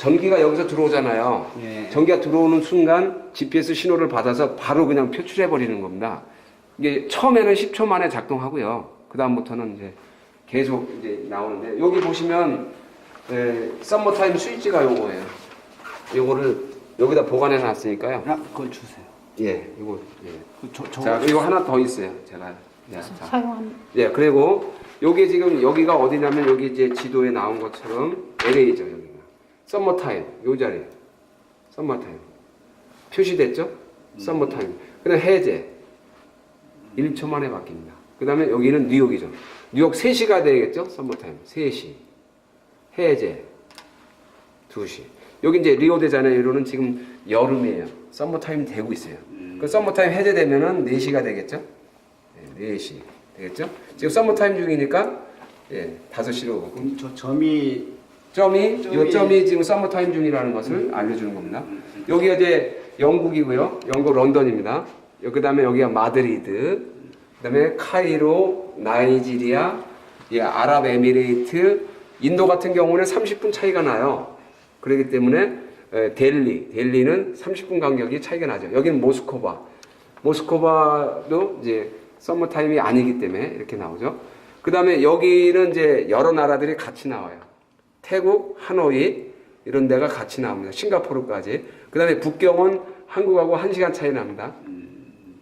전기가 여기서 들어오잖아요. 예. 전기가 들어오는 순간 GPS 신호를 받아서 바로 그냥 표출해 버리는 겁니다. 이게 처음에는 10초 만에 작동하고요. 그 다음부터는 이제 계속 이제 나오는데 여기 보시면 에, 썸머타임 스위치가 요거예요. 요거를 여기다 보관해 놨으니까요. 아, 그걸 주세요. 예, 이거 예. 그 저, 저, 자, 이거 하나 더 있어요. 제가. 예, 자. 사용한 예, 그리고 여기 지금 여기가 어디냐면 여기 이제 지도에 나온 것처럼 LA죠, 여기가. 썸머타임, 요 자리. 썸머타임. 표시됐죠? 썸머타임. 그 다음 해제. 1초 만에 바뀝니다. 그 다음에 여기는 뉴욕이죠. 뉴욕 3시가 되겠죠? 썸머타임. 3시. 해제. 2시. 여기 이제 리오데자네이루는 지금 여름이에요. 썸머타임 되고 있어요. 그 썸머타임 해제되면은 4시가 되겠죠? 네, 4시. 되겠죠? 지금 썸머타임 중이니까 예, 5시로 오고. 그럼 저 점이 점이, 요 점이 지금 썸머타임 중이라는 것을 알려주는 겁니다. 여기가 이제 영국이고요. 영국 런던입니다. 그 다음에 여기가 마드리드, 그 다음에 카이로, 나이지리아, 예, 아랍에미레이트, 인도 같은 경우는 30분 차이가 나요. 그렇기 때문에 에, 델리, 델리는 30분 간격이 차이가 나죠. 여기는 모스코바, 모스코바도 이제 썸머타임이 아니기 때문에 이렇게 나오죠. 그 다음에 여기는 이제 여러 나라들이 같이 나와요. 태국, 하노이 이런 데가 같이 나옵니다. 싱가포르까지. 그 다음에 북경은 한국하고 1시간 차이 납니다.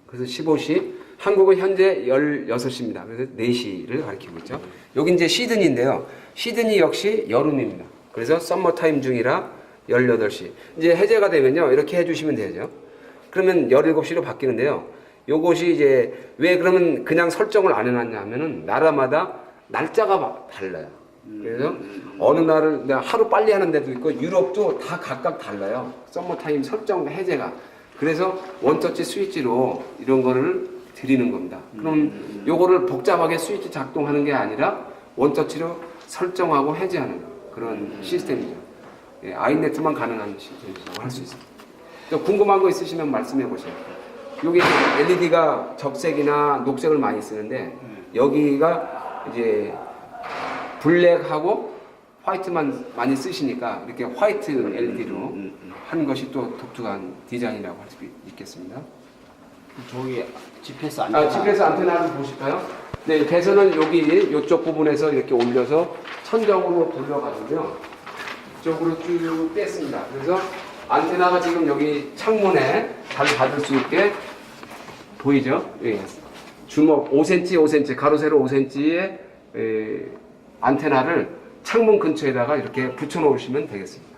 그래서 15시. 한국은 현재 16시입니다. 그래서 4시를 가리키고 있죠. 여기 이제 시드니인데요. 시드니 역시 여름입니다. 그래서 썸머 타임 중이라 18시. 이제 해제가 되면요. 이렇게 해주시면 되죠. 그러면 17시로 바뀌는데요. 요것이 이제 왜 그러면 그냥 설정을 안 해놨냐 하면은 나라마다 날짜가 바- 달라요. 그래서 어느 날은 내가 하루 빨리 하는 데도 있고 유럽도 다 각각 달라요. 썸머타임 설정 해제가. 그래서 원터치 스위치로 이런 거를 드리는 겁니다. 그럼 요거를 복잡하게 스위치 작동하는 게 아니라 원터치로 설정하고 해제하는 그런 시스템이죠. 예, 아이네트만 가능한 시스템이라고 할 수 있습니다. 또 궁금한 거 있으시면 말씀해 보세요. 여기 LED가 적색이나 녹색을 많이 쓰는데 여기가 이제 블랙하고 화이트만 많이 쓰시니까 이렇게 화이트 LED로 한 것이 또 독특한 디자인이라고 할 수 있겠습니다. 저기 GPS 안테나 아, 집에서 안테나를 보실까요? 네, 배선은 여기 이쪽 부분에서 이렇게 올려서 천정으로 돌려가지고요. 이쪽으로 쭉 뺐습니다. 그래서 안테나가 지금 여기 창문에 잘 받을 수 있게 보이죠? 예. 주먹 5cm, 5cm, 가로 세로 5cm의 안테나를 창문 근처에다가 이렇게 붙여 놓으시면 되겠습니다.